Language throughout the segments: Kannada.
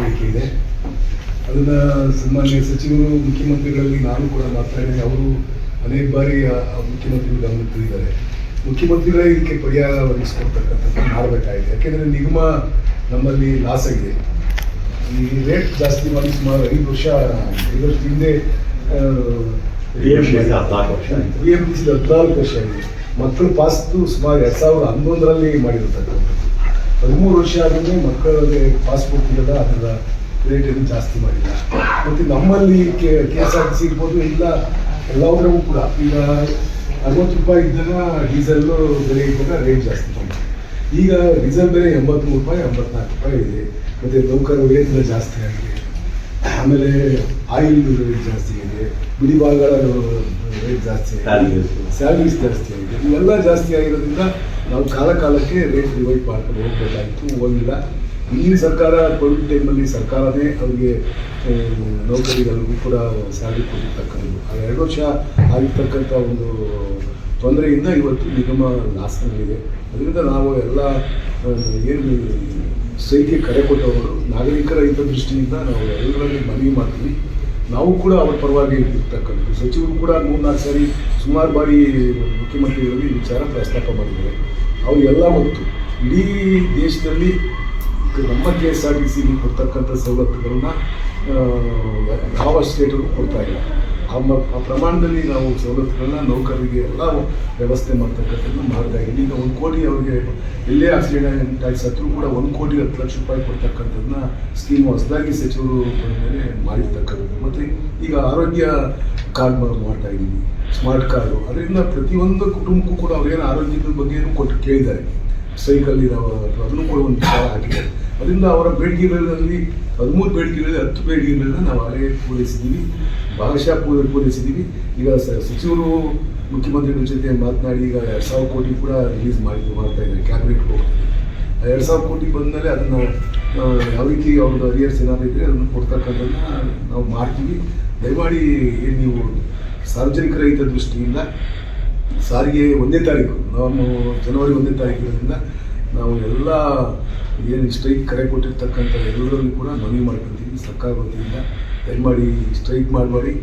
ಬೇಡಿಕೆ ಇದೆ ಅದನ್ನ ಸನ್ಮಾನ್ಯ ಸಚಿವರು ಮುಖ್ಯಮಂತ್ರಿಗಳಲ್ಲಿ ನಾನು ಕೂಡ ಮಾತಾಡಿದ್ದೀನಿ. ಅವರು ಅನೇಕ ಬಾರಿ ಮುಖ್ಯಮಂತ್ರಿಗಳು ಗಮನಕ್ಕೆ ತಂದಿದ್ದಾರೆ ಮುಖ್ಯಮಂತ್ರಿಗಳೇ ಇದಕ್ಕೆ ಪರಿಹಾರ ಒದಗಿಸ್ಕೊಡ್ತಕ್ಕಂಥದ್ದು ಮಾಡಬೇಕಾಗಿದೆ. ಯಾಕೆಂದರೆ ನಿಗಮ ನಮ್ಮಲ್ಲಿ ಲಾಸ್ ಆಗಿದೆ. ಈ ರೇಟ್ ಜಾಸ್ತಿ ಮಾಡಿ ಸುಮಾರು ಐದು ವರ್ಷ ಐದು ವರ್ಷದ ಹಿಂದೆ. ಬಿ ಎಂ ಟಿ ಸಿ ಹದಿನಾಲ್ಕು ವರ್ಷ ಆಗಿದೆ. ಮಕ್ಕಳು ಪಾಸ್ತು ಸುಮಾರು ಎರಡು ಸಾವಿರದ ಹನ್ನೊಂದರಲ್ಲಿ ಮಾಡಿರ್ತಕ್ಕಂಥದ್ದು. ಹದಿಮೂರು ವರ್ಷ ಆದ್ರೂ ಮಕ್ಕಳಿಗೆ ಪಾಸ್ಪೋರ್ಟ್ ಇರೋದ ಅದರ ರೇಟನ್ನು ಜಾಸ್ತಿ ಮಾಡಿಲ್ಲ. ಮತ್ತು ನಮ್ಮಲ್ಲಿ K S R T C ಇರ್ಬೋದು, ಇಲ್ಲ ಎಲ್ಲದರಲ್ಲೂ ಕೂಡ. ಈಗ ಅರವತ್ತು ರೂಪಾಯಿ ಇದ್ದಾಗ ಡೀಸೆಲ್ಲು ಬೆಲೆ ಇದ್ದಾಗ ರೇಟ್ ಜಾಸ್ತಿ ಮಾಡಿದೆ ಈಗ ಡೀಸೆಲ್ ಬೆಲೆ ಎಂಬತ್ತ್ಮೂರು ರೂಪಾಯಿ, ಎಂಬತ್ನಾಲ್ಕು ರೂಪಾಯಿ ಇದೆ. ಮತ್ತು ನೌಕರ ವೇತನ ಜಾಸ್ತಿ ಆಗಿದೆ. ಆಮೇಲೆ ಆಯಿಲ್ ರೇಟ್ ಜಾಸ್ತಿ ಇದೆ ಬಿಡಿ ಭಾಗಗಳ ರೇಟ್ ಜಾಸ್ತಿ ಆಗಿದೆ ಸ್ಯಾಲ್ರೀಸ್ ಜಾಸ್ತಿ ಆಗಿದೆ ಇವೆಲ್ಲ ಜಾಸ್ತಿ ಆಗಿರೋದ್ರಿಂದ ನಾವು ಕಾಲ ಕಾಲಕ್ಕೆ ರೇಟ್ ಡಿವೈಡ್ ಮಾಡ್ಕೊಂಡು ಹೋಗ್ಬೇಕಾಯ್ತು ಹೋಗಿಲ್ಲ. ಈಗಿನ ಸರ್ಕಾರ ಕೋವಿಡ್ ಟೈಮಲ್ಲಿ ಸರ್ಕಾರನೇ ಅವರಿಗೆ ನೌಕರಿಗಳಿಗೂ ಕೂಡ ಸ್ಯಾಲರಿ ಕೊಟ್ಟಿರ್ತಕ್ಕಂಥದ್ದು. ಆ ಎರಡು ವರ್ಷ ಆಗಿರ್ತಕ್ಕಂಥ ಒಂದು ತೊಂದರೆಯಿಂದ ಇವತ್ತು ನಿಗಮ ಲಾಸ್ನಲ್ಲಿದೆ ಅದರಿಂದ ನಾವು ಎಲ್ಲ ಏನು ಸ್ಟ್ರೈಕ್ಗೆ ಕರೆ ಕೊಟ್ಟವರು, ನಾಗರಿಕರ ಹಿತದೃಷ್ಟಿಯಿಂದ ನಾವು ಎಲ್ಲರಲ್ಲಿ ಮನವಿ ಮಾಡ್ತೀವಿ. ನಾವು ಕೂಡ ಅವರ ಪರವಾಗಿ ಇರ್ತಕ್ಕಂಥದ್ದು. ಸಚಿವರು ಕೂಡ ಮೂರ್ನಾಲ್ಕು ಸಾರಿ ಸುಮಾರು ಬಾರಿ ಮುಖ್ಯಮಂತ್ರಿಗಳಲ್ಲಿ ವಿಚಾರ ಪ್ರಸ್ತಾಪ ಮಾಡಿದ್ದಾರೆ. ಅವರಿಗೆಲ್ಲ ಹೊತ್ತು ಇಡೀ ದೇಶದಲ್ಲಿ ನಮ್ಮ ಕೆ ಎಸ್ ಆರ್ ಟಿ ಸಿಗೆ ಕೊಡ್ತಕ್ಕಂಥ ಸವಲತ್ತುಗಳನ್ನ ಯಾವ ಸ್ಟೇಟಲ್ಲೂ ಕೊಡ್ತಾ ಇಲ್ಲ. ಆ ಪ್ರಮಾಣದಲ್ಲಿ ನಾವು ಸವಲತ್ತುಗಳನ್ನ, ನೌಕರರಿಗೆ ಎಲ್ಲ ವ್ಯವಸ್ಥೆ ಮಾಡ್ತಕ್ಕಂಥದ್ದು ಮಾಡ್ತಾ ಇದ್ದೀವಿ ಈಗ ಒಂದು ಕೋಟಿ ಅವರಿಗೆ ಎಲ್ಲೇ ಆಕ್ಸಿಡೆಂಟ್ ಆಗಿ ಸತ್ರು ಕೂಡ ಒಂದು ಕೋಟಿ ಹತ್ತು ಲಕ್ಷ ರೂಪಾಯಿ ಕೊಡ್ತಕ್ಕಂಥದ್ದನ್ನ ಸ್ಕೀಮ್ ಹೊಸದಾಗಿ ಸಚಿವರು ಮೇಲೆ ಮಾಡಿರ್ತಕ್ಕಂಥದ್ದು. ಮತ್ತು ಈಗ ಆರೋಗ್ಯ ಕಾರ್ಡ್ ಮಾಡ್ತಾ ಇದ್ದೀವಿ ಸ್ಮಾರ್ಟ್ ಕಾರ್ಡು. ಅದರಿಂದ ಪ್ರತಿಯೊಂದು ಕುಟುಂಬಕ್ಕೂ ಕೂಡ ಅವ್ರೇನು ಆರೋಗ್ಯದ ಬಗ್ಗೆ ಕೊಟ್ಟು ಕೇಳಿದ್ದಾರೆ. ಸೈಕಲ್ ಇದಾವೆ ಅದನ್ನು ಕೂಡ ಒಂದು ವಿಚಾರ ಆಗಿದೆ ಅದರಿಂದ ಅವರ ಬೇಡಿಕೆಗಳಲ್ಲಿ ಹದಿಮೂರು ಬೇಡಿಕೆಗಳಲ್ಲಿ ಹತ್ತು ಬೇಡಿಕೆಗಳನ್ನ ನಾವು ಅಲ್ಲೇ ಪೂರೈಸಿದ್ದೀವಿ. ಭಾಗಶಃ ಪೂರೈ, ಪೂರೈಸಿದ್ದೀವಿ. ಈಗ ಸಚಿವರು ಮುಖ್ಯಮಂತ್ರಿಗಳ ಜೊತೆ ಮಾತನಾಡಿ ಈಗ ಎರಡು ಸಾವಿರ ಕೋಟಿ ಕೂಡ ರಿಲೀಸ್ ಮಾಡಿ ಮಾಡ್ತಾ ಇದ್ದಾರೆ ಕ್ಯಾಬಿನೆಟ್ ಹೋಗ್ತಾರೆ ಎರಡು ಸಾವಿರ ಕೋಟಿ ಬಂದಮೇಲೆ ಅದನ್ನು ಯಾವ ರೀತಿ ಅವ್ರದ್ದು ಅರಿಯರ್ಸ್ ಏನಾದ್ರು ಇದ್ದರೆ ಅದನ್ನು ಕೊಡ್ತಕ್ಕಂಥದ್ದನ್ನ ನಾವು ಮಾಡ್ತೀವಿ. ದಯಮಾಡಿ ಏನು ನೀವು ಸಾರ್ವಜನಿಕರ ಹಿತದೃಷ್ಟಿಯಿಂದ ಸಾರಿಗೆ ಒಂದೇ ತಾರೀಕು. ನಾವು ಜನವರಿ ಒಂದನೇ ತಾರೀಕಿರೋದ್ರಿಂದ ನಾವು ಎಲ್ಲ ಏನು ಸ್ಟ್ರೈಕ್ ಕರೆ ಕೊಟ್ಟಿರ್ತಕ್ಕಂಥ ಎಲ್ಲರಲ್ಲೂ ಕೂಡ ಮನವಿ ಮಾಡ್ಕೊಳ್ತೀವಿ, ಸರ್ಕಾರ ವತಿಯಿಂದ. ದಯಮಾಡಿ ಸ್ಟ್ರೈಕ್ ಮಾಡಬೇಡಿ.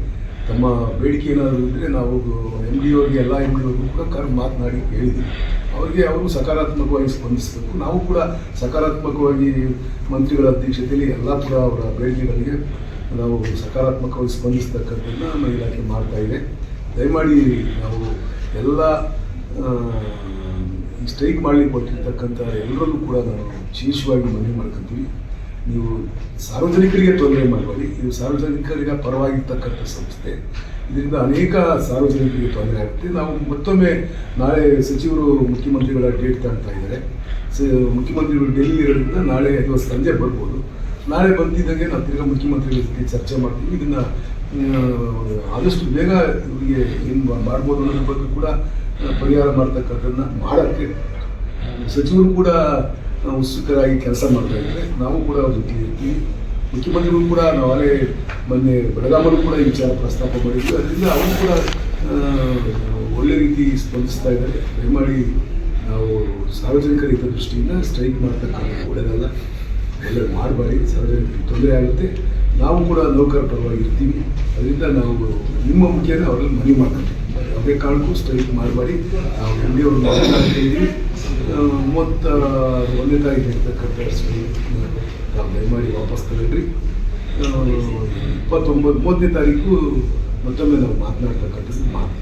ತಮ್ಮ ಬೇಡಿಕೆ ಏನಾದರೂ ಇದ್ದರೆ ನಾವು ಎಂ ಡಿ ಅವ್ರಿಗೆ ಎಲ್ಲ ಎಂ ಡಿ ಅವ್ರಿಗೂ ಕೂಡ ಕರೆ ಮಾತನಾಡಿ ಹೇಳಿದ್ದೀವಿ. ಅವರಿಗೆ ಅವರು ಸಕಾರಾತ್ಮಕವಾಗಿ ಸ್ಪಂದಿಸಬೇಕು. ನಾವು ಕೂಡ ಸಕಾರಾತ್ಮಕವಾಗಿ ಮಂತ್ರಿಗಳ ಅಧ್ಯಕ್ಷತೆಯಲ್ಲಿ ಎಲ್ಲ ಕೂಡ ಅವರ ಬೇಡಿಕೆಗಳಿಗೆ ನಾವು ಸಕಾರಾತ್ಮಕವಾಗಿ ಸ್ಪಂದಿಸ್ತಕ್ಕಂಥದ್ದನ್ನು ನಮ್ಮ ಇಲಾಖೆ ಮಾಡ್ತಾ ಇದೆ. ದಯಮಾಡಿ ನಾವು ಎಲ್ಲ ಸ್ಟ್ರೈಕ್ ಮಾಡಲಿಕ್ಕೆ ಕೊಟ್ಟಿರ್ತಕ್ಕಂಥ ಎಲ್ಲರಲ್ಲೂ ಕೂಡ ನಾವು ವಿಶೇಷವಾಗಿ ಮನವಿ ಮಾಡ್ಕೊತೀವಿ ನೀವು ಸಾರ್ವಜನಿಕರಿಗೆ ತೊಂದರೆ ಮಾಡಬೇಡಿ. ಇದು ಸಾರ್ವಜನಿಕರಿಗೆ ಪರವಾಗಿರ್ತಕ್ಕಂಥ ಸಂಸ್ಥೆ. ಇದರಿಂದ ಅನೇಕ ಸಾರ್ವಜನಿಕರಿಗೆ ತೊಂದರೆ ಆಗುತ್ತೆ. ನಾವು ಮತ್ತೊಮ್ಮೆ ನಾಳೆ ಸಚಿವರು, ಮುಖ್ಯಮಂತ್ರಿಗಳ ಡೇಟ್ ತಗೊಳ್ತಾ ಇದ್ದಾರೆ. ಸ, ಮುಖ್ಯಮಂತ್ರಿಗಳು ಡೆಲ್ಲಿ ಇರೋದ್ರಿಂದ ನಾಳೆ ಅಥವಾ ಸಂಜೆ ಬರ್ಬೋದು. ನಾಳೆ ಬಂದಿದ್ದಂಗೆ ನಾವು ತಿರ್ಗಾ ಮುಖ್ಯಮಂತ್ರಿಗಳ ಜೊತೆ ಚರ್ಚೆ ಮಾಡ್ತೀವಿ. ಇದನ್ನ ಆದಷ್ಟು ಬೇಗ ಇವರಿಗೆ ಏನು ಮಾಡ್ಬೋದು ಅನ್ನೋದ್ರ ಬಗ್ಗೆ ಕೂಡ ಪರಿಹಾರ ಮಾಡ್ತಕ್ಕಂಥದ್ದನ್ನ ಮಾಡೋಕ್ಕೆ ಸಚಿವರು ಕೂಡ ಉತ್ಸುಕರಾಗಿ ಕೆಲಸ ಮಾಡ್ತಾ ಇದ್ದಾರೆ. ನಾವು ಕೂಡ ಅವ್ರ ಜೊತೆ ಇರ್ತೀವಿ. ಮುಖ್ಯಮಂತ್ರಿಗಳು ಕೂಡ ನಾವೇ ಮೊನ್ನೆ ಬೆಳಗಾಮಲ್ಲೂ ಕೂಡ ಈ ವಿಚಾರ ಪ್ರಸ್ತಾಪ ಮಾಡಿದ್ವಿ. ಅದರಿಂದ ಅವರು ಕೂಡ ಒಳ್ಳೆ ರೀತಿ ಸ್ಪಂದಿಸ್ತಾ ಇದ್ದಾರೆ. ದಯಮಾಡಿ ನಾವು ಸಾರ್ವಜನಿಕರ ಹಿತದೃಷ್ಟಿಯಿಂದ ಸ್ಟ್ರೈಕ್ ಮಾಡ್ತಕ್ಕಂಥ ಒಳ್ಳೆಯದಲ್ಲ ಒಳ್ಳೆ ಮಾಡಬಾರಿ. ಸಾರ್ವಜನಿಕರಿಗೆ ತೊಂದರೆ ಆಗುತ್ತೆ. ನಾವು ಕೂಡ ನೌಕರ ಪರವಾಗಿ ಇರ್ತೀವಿ ಅದರಿಂದ ನಾವು ನಿಮ್ಮ ಮುಖ್ಯನ ಅವರಲ್ಲಿ ಮನವಿ ಮಾಡ್ತೀವಿ ಯಾವುದೇ ಕಾರಣಕ್ಕೂ ಸ್ಟ್ರೈಕ್ ಮಾಡಬೇಡಿ. ನಾವು ಎಲ್ಲಿ ಅವ್ರು ಮಾತನಾಡ್ತಿದ್ದೀವಿ ಮೂವತ್ತ ಒಂದನೇ ತಾರೀಕು ಇರ್ತಕ್ಕಂಥ ಸ್ಟ್ರೈಕ್ ನಾವು ದಯಮಾಡಿ ವಾಪಸ್ ತಗೊಳ್ರಿ ಇಪ್ಪತ್ತೊಂಬತ್ತು ಮೂವತ್ತನೇ ತಾರೀಕು ಮತ್ತೊಮ್ಮೆ ನಾವು ಮಾತನಾಡ್ತಕ್ಕಂಥದ್ದು ಮಾತು.